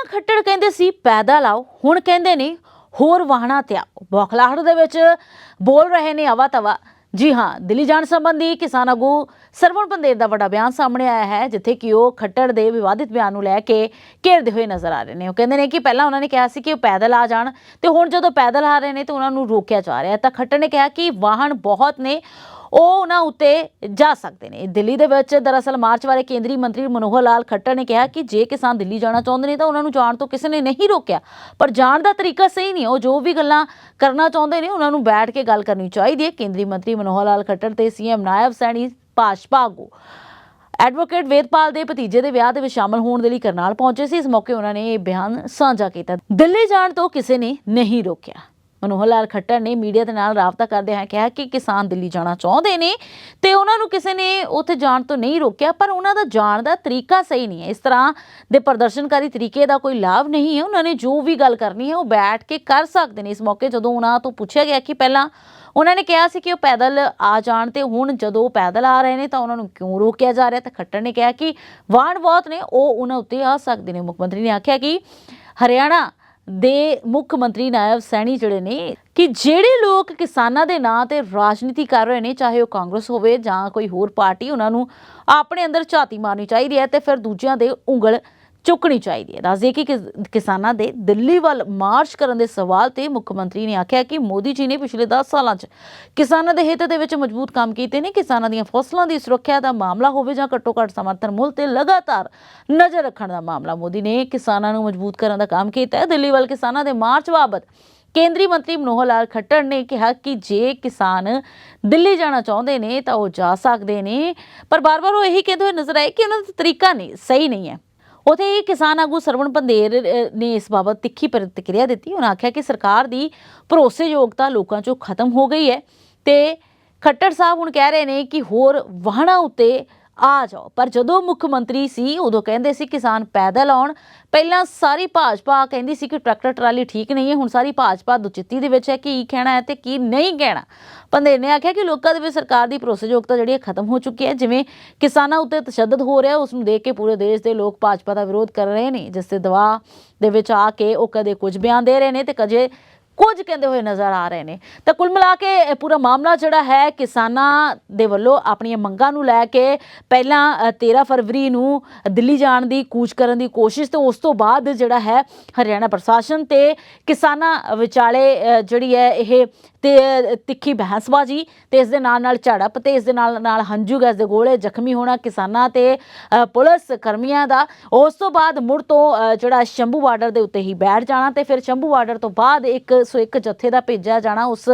ਪਹਿਲਾਂ ਖੱਟੜ ਕਹਿੰਦੇ ਸੀ ਪੈਦਲ ਆਓ ਹੁਣ ਕਹਿੰਦੇ ਨੇ, ਹੋਰ ਵਾਹਣਾ ਤੇ ਆਓ ਬੌਖਲਾਹਟ ਦੇ ਵਿੱਚ ਬੋਲ ਰਹੇ ਨੇ ਅਵਾ ਤਵਾ ਜੀ ਹਾਂ, ਦਿੱਲੀ ਜਾਣ ਸੰਬੰਧੀ ਕਿਸਾਨ ਆਗੂ ਸਰਵਣ ਪੰਦੇਰ ਦਾ ਵੱਡਾ ਬਿਆਨ ਸਾਹਮਣੇ ਆਇਆ ਹੈ, ਜਿੱਥੇ ਕਿ ਉਹ ਖੱਟੜ ਦੇ ਵਿਵਾਦਿਤ ਬਿਆਨ ਨੂੰ ਲੈ ਕੇ ਘੇਰਦੇ ਹੋਏ ਨਜ਼ਰ ਆ ਰਹੇ ਨੇ। ਉਹ ਕਹਿੰਦੇ ਨੇ ਕਿ ਪਹਿਲਾਂ ਉਹਨਾਂ ਨੇ ਕਿਹਾ ਸੀ ਕਿ ਉਹ ਪੈਦਲ ਆ ਜਾਣ, ਤੇ ਹੁਣ ਜਦੋਂ ਪੈਦਲ ਆ ਰਹੇ ਨੇ ਤੇ ਉਹਨਾਂ ਨੂੰ ਰੋਕਿਆ ਜਾ ਰਿਹਾ ਹੈ, ਤਾਂ ਖੱਟੜ ਨੇ ਕਿਹਾ ਕਿ ਵਾਹਨ ਬਹੁਤ ਨੇ ਉਹ ਉਹਨਾਂ ਉੱਤੇ ਜਾ ਸਕਦੇ ਨੇ। ਦਿੱਲੀ ਦੇ ਵਿੱਚ ਦਰਅਸਲ ਮਾਰਚ ਬਾਰੇ ਕੇਂਦਰੀ ਮੰਤਰੀ ਮਨੋਹਰ ਲਾਲ ਖੱਟਰ ਨੇ ਕਿਹਾ ਕਿ ਜੇ ਕਿਸਾਨ ਦਿੱਲੀ ਜਾਣਾ ਚਾਹੁੰਦੇ ਨੇ ਤਾਂ ਉਹਨਾਂ ਨੂੰ ਜਾਣ ਤੋਂ ਕਿਸੇ ਨੇ ਨਹੀਂ ਰੋਕਿਆ। ਪਰ ਜਾਣ ਦਾ ਤਰੀਕਾ ਸਹੀ ਨਹੀਂ, ਉਹ ਜੋ ਵੀ ਗੱਲਾਂ ਕਰਨਾ ਚਾਹੁੰਦੇ ਨੇ ਉਹਨਾਂ ਨੂੰ ਬੈਠ ਕੇ ਗੱਲ ਕਰਨੀ ਚਾਹੀਦੀ ਹੈ। ਕੇਂਦਰੀ ਮੰਤਰੀ ਮਨੋਹਰ ਲਾਲ ਖੱਟਰ ਤੇ ਸੀਐਮ ਨਾਇਬ ਸੈਣੀ ਭਾਜਪਾ ਆਗੂ ਐਡਵੋਕੇਟ ਵੇਦਪਾਲ ਦੇ ਭਤੀਜੇ ਦੇ ਵਿਆਹ ਦੇ ਵਿੱਚ ਸ਼ਾਮਲ ਹੋਣ ਦੇ ਲਈ ਕਰਨਾਲ ਪਹੁੰਚੇ ਸੀ। ਇਸ ਮੌਕੇ ਉਹਨਾਂ ਨੇ ਇਹ ਬਿਆਨ ਸਾਂਝਾ ਕੀਤਾ। ਦਿੱਲੀ ਜਾਣ ਤੋਂ ਕਿਸੇ ਨੇ ਨਹੀਂ ਰੋਕਿਆ। ਮਨੋਹਰ ਲਾਲ ਖੱਟਰ ਨੇ ਮੀਡੀਆ ਦੇ ਨਾਲ ਰਾਬਤਾ ਕਰਦੇ ਹੋਏ ਕਿਹਾ ਕਿ ਕਿਸਾਨ ਦਿੱਲੀ ਜਾਣਾ ਚਾਹੁੰਦੇ ਨੇ ਤੇ ਉਹਨਾਂ ਨੂੰ ਕਿਸੇ ਨੇ ਉੱਥੇ ਜਾਣ ਤੋਂ ਨਹੀਂ ਰੋਕਿਆ, ਪਰ ਉਹਨਾਂ ਦਾ ਜਾਣ ਦਾ ਤਰੀਕਾ ਸਹੀ ਨਹੀਂ ਹੈ। ਇਸ ਤਰ੍ਹਾਂ ਦੇ ਪ੍ਰਦਰਸ਼ਨਕਾਰੀ ਤਰੀਕੇ ਦਾ ਕੋਈ ਲਾਭ ਨਹੀਂ ਹੈ। ਉਹਨਾਂ ਨੇ ਜੋ ਵੀ ਗੱਲ ਕਰਨੀ ਹੈ, ਉਹ ਬੈਠ ਕੇ ਕਰ ਸਕਦੇ ਨੇ। ਇਸ ਮੌਕੇ ਜਦੋਂ ਉਹਨਾਂ ਤੋਂ ਪੁੱਛਿਆ ਗਿਆ ਕਿ ਪਹਿਲਾਂ ਉਹਨਾਂ ਨੇ ਕਿਹਾ ਸੀ ਕਿ ਉਹ ਪੈਦਲ ਆ ਜਾਣ ਤੇ ਹੁਣ ਜਦੋਂ ਪੈਦਲ ਆ ਰਹੇ ਨੇ ਤਾਂ ਉਹਨਾਂ ਨੂੰ ਕਿਉਂ ਰੋਕਿਆ ਜਾ ਰਿਹਾ? ਤਾਂ ਖੱਟਰ ਨੇ ਕਿਹਾ ਕਿ ਵਾਹਨ ਬਹੁਤ ਨੇ, ਉਹ ਉਹਨਾਂ ਉੱਤੇ ਆ ਸਕਦੇ ਨੇ। ਮੁੱਖ ਮੰਤਰੀ ਨੇ ਆਖਿਆ ਕਿ ਹਰਿਆਣਾ ਦੇ ਮੁੱਖ ਮੰਤਰੀ ਨਾਇਬ ਸੈਣੀ ਜਿਹੜੇ ਨੇ, ਕਿ ਜਿਹੜੇ ਲੋਕ ਕਿਸਾਨਾਂ ਦੇ ਨਾਂ ਤੇ ਰਾਜਨੀਤੀ ਕਰ ਰਹੇ ਨੇ, ਚਾਹੇ ਉਹ ਕਾਂਗਰਸ ਹੋਵੇ ਜਾਂ ਕੋਈ ਹੋਰ ਪਾਰਟੀ, ਉਹਨਾਂ ਨੂੰ ਆਪਣੇ ਅੰਦਰ ਝਾਤੀ ਮਾਰਨੀ ਚਾਹੀਦੀ ਹੈ ਤੇ ਫਿਰ ਦੂਜਿਆਂ ਦੇ ਉਂਗਲ ਚੁੱਕਣੀ ਚਾਹੀਦੀ ਹੈ। ਦੱਸਦੇ ਕਿ ਕਿਸਾਨਾਂ ਦੇ ਦਿੱਲੀ ਵੱਲ ਮਾਰਚ ਕਰਨ ਦੇ ਸਵਾਲ ਤੇ ਮੁੱਖ ਮੰਤਰੀ ਨੇ ਆਖਿਆ ਕਿ ਮੋਦੀ ਜੀ ਨੇ ਪਿਛਲੇ 10 ਸਾਲਾਂ 'ਚ ਕਿਸਾਨਾਂ ਦੇ ਹਿੱਤ ਦੇ ਵਿੱਚ ਮਜ਼ਬੂਤ ਕੰਮ ਕੀਤੇ ਨੇ। ਕਿਸਾਨਾਂ ਦੀਆਂ ਫਸਲਾਂ ਦੀ ਸੁਰੱਖਿਆ ਦਾ ਮਾਮਲਾ ਹੋਵੇ ਜਾਂ ਘੱਟੋ ਘੱਟ ਸਮਰਥਨ ਮੁੱਲ ਤੇ ਲਗਾਤਾਰ ਨਜ਼ਰ ਰੱਖਣ ਦਾ ਮਾਮਲਾ ਮੋਦੀ ਨੇ ਕਿਸਾਨਾਂ ਨੂੰ ਮਜ਼ਬੂਤ ਕਰਨ ਦਾ ਕੰਮ ਕੀਤਾ ਹੈ। ਦਿੱਲੀ ਵੱਲ ਕਿਸਾਨਾਂ ਦੇ ਮਾਰਚ ਬਾਬਤ ਕੇਂਦਰੀ ਮੰਤਰੀ ਮਨੋਹਰ ਲਾਲ ਖੱਟੜ ਨੇ ਕਿਹਾ ਕਿ ਜੇ ਕਿਸਾਨ ਦਿੱਲੀ ਜਾਣਾ ਚਾਹੁੰਦੇ ਨੇ ਤਾਂ ਉਹ ਜਾ ਸਕਦੇ ਨੇ। ਪਰ ਬਾਰ-ਬਾਰ ਉਹ ਇਹੀ ਕਹਿੰਦੇ ਹੋਏ ਨਜ਼ਰ ਆਏ ਕਿ ਉਹਨਾਂ ਦਾ ਤਰੀਕਾ ਨਹੀਂ, ਸਹੀ ਨਹੀਂ ਹੈ। ਉਥੇ ਹੀ ਕਿਸਾਨ ਆਗੂ ਸਰਵਣ ਪੰਦੇਰ ਨੇ ਇਸ ਬਾਬਤ ਤਿੱਖੀ ਪ੍ਰਤੀਕਿਰਿਆ ਦਿੱਤੀ। ਉਹਨਾਂ ਆਖਿਆ ਕਿ ਸਰਕਾਰ ਦੀ ਭਰੋਸੇਯੋਗਤਾ ਲੋਕਾਂ 'ਚੋਂ ਖਤਮ ਹੋ ਗਈ ਹੈ ਤੇ ਖੱਟੜ ਸਾਹਿਬ ਹੁਣ ਕਹਿ ਰਹੇ ਨੇ ਕਿ ਹੋਰ ਵਾਹਣਾ ਉੱਤੇ ਆ ਜਾਓ। ਪਰ ਜਦੋਂ ਮੁੱਖ ਮੰਤਰੀ ਸੀ, ਉਦੋਂ ਕਹਿੰਦੇ ਸੀ ਕਿਸਾਨ ਪੈਦਲ ਆਉਣ। ਪਹਿਲਾਂ ਸਾਰੀ ਭਾਜਪਾ ਕਹਿੰਦੀ ਸੀ ਕਿ ਟਰੈਕਟਰ ਟਰਾਲੀ ਠੀਕ ਨਹੀਂ ਹੈ, ਹੁਣ ਸਾਰੀ ਭਾਜਪਾ ਦੁਚਿੱਤੀ ਦੇ ਵਿੱਚ ਹੈ ਕਿ ਕੀ ਕਹਿਣਾ ਹੈ ਤੇ ਕੀ ਨਹੀਂ ਕਹਿਣਾ। ਪੰਦੇਰ ਨੇ ਆਖਿਆ ਕਿ ਲੋਕਾਂ ਦੇ ਵਿੱਚ ਸਰਕਾਰ ਦੀ ਭਰੋਸੇਯੋਗਤਾ ਜਿਹੜੀ ਹੈ ਖਤਮ ਹੋ ਚੁੱਕੀ ਹੈ। ਜਿਵੇਂ ਕਿਸਾਨਾਂ ਉੱਤੇ ਤਸ਼ੱਦਦ ਹੋ ਰਿਹਾ, ਉਸ ਨੂੰ ਦੇਖ ਕੇ ਪੂਰੇ ਦੇਸ਼ ਦੇ ਲੋਕ ਭਾਜਪਾ ਦਾ ਵਿਰੋਧ ਕਰ ਰਹੇ ਨੇ, ਜਿਸ 'ਤੇ ਦਵਾ ਦੇ ਵਿੱਚ ਆ ਕੇ ਉਹ ਕਦੇ ਕੁਝ ਬਿਆਨ ਦੇ ਰਹੇ ਨੇ ਤੇ ਕਦੇ ਕੁਝ ਕਹਿੰਦੇ ਹੋਏ ਨਜ਼ਰ ਆ ਰਹੇ ਨੇ। ਤਾਂ ਕੁੱਲ ਮਿਲਾ ਕੇ ਪੂਰਾ ਮਾਮਲਾ ਜਿਹੜਾ ਹੈ ਕਿਸਾਨਾਂ ਦੇ ਵੱਲੋਂ ਆਪਣੀਆਂ ਮੰਗਾਂ ਨੂੰ ਲੈ ਕੇ ਪਹਿਲਾਂ ਅ, 13 ਫਰਵਰੀ ਨੂੰ ਦਿੱਲੀ ਜਾਣ ਦੀ ਕੂਚ ਕਰਨ ਦੀ ਕੋਸ਼ਿਸ਼ ਤੇ ਉਸ ਤੋਂ ਬਾਅਦ ਜਿਹੜਾ ਹੈ ਹਰਿਆਣਾ ਪ੍ਰਸ਼ਾਸਨ ਤੇ ਕਿਸਾਨਾਂ ਵਿਚਾਲੇ ਜਿਹੜੀ ਹੈ ਇਹ ਤੇ ਤਿੱਖੀ ਬਹਿਸਬਾਜ਼ੀ ਤੇ ਇਸ ਦੇ ਨਾਲ ਨਾਲ ਝੜਪ ਤੇ ਇਸ ਦੇ ਨਾਲ ਨਾਲ ਹੰਝੂ ਗੈਸ ਦੇ ਗੋਲੇ ਜ਼ਖਮੀ ਹੋਣਾ ਕਿਸਾਨਾਂ ਤੇ ਪੁਲਿਸ ਕਰਮੀਆਂ ਦਾ। ਉਸ ਤੋਂ ਬਾਅਦ ਮੁੜ ਤੋਂ ਜਿਹੜਾ ਸ਼ੰਭੂ ਬਾਰਡਰ ਦੇ ਉੱਤੇ ਹੀ ਬੈਠ ਜਾਣਾ ਤੇ ਫਿਰ ਸ਼ੰਭੂ ਬਾਰਡਰ ਤੋਂ ਬਾਅਦ ਇੱਕ ਸੋ ਇੱਕ ਜੱਥੇ ਦਾ ਭੇਜਿਆ ਜਾਣਾ ਉਸ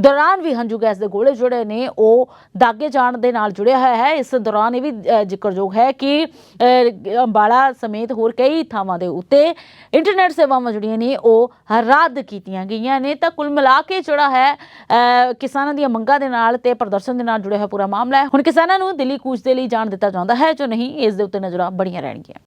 ਦੌਰਾਨ ਵੀ ਹੰਝੂ ਗੈਸ ਦੇ ਗੋਲੇ ਜਿਹੜੇ ਨੇ ਉਹ ਦਾਗੇ ਜਾਣ ਦੇ ਨਾਲ ਜੁੜਿਆ ਹੋਇਆ ਹੈ। ਇਸ ਦੌਰਾਨ ਇਹ ਵੀ ਜ਼ਿਕਰਯੋਗ ਹੈ ਕਿ ਅੰਬਾਲਾ ਸਮੇਤ ਹੋਰ ਕਈ ਥਾਵਾਂ ਦੇ ਉੱਤੇ ਇੰਟਰਨੈਟ ਸੇਵਾਵਾਂ ਜਿਹੜੀਆਂ ਨੇ ਉਹ ਰੱਦ ਕੀਤੀਆਂ ਗਈਆਂ ਨੇ। ਤਾਂ ਕੁੱਲ ਮਿਲਾ ਕੇ ਜਿਹੜਾ ਹੈ ਅ, ਕਿਸਾਨਾਂ ਦੀਆਂ ਮੰਗਾਂ ਦੇ ਨਾਲ ਤੇ ਪ੍ਰਦਰਸ਼ਨ ਦੇ ਨਾਲ ਜੁੜਿਆ ਹੋਇਆ ਪੂਰਾ ਮਾਮਲਾ ਹੈ। ਹੁਣ ਕਿਸਾਨਾਂ ਨੂੰ ਦਿੱਲੀ ਕੂਚ ਦੇ ਲਈ ਜਾਣ ਦਿੱਤਾ ਜਾਂਦਾ ਹੈ ਜੋ ਨਹੀਂ ਇਸ ਦੇ ਉੱਤੇ ਨਜ਼ਰਾਂ ਬੜੀਆਂ ਰਹਿਣਗੀਆਂ।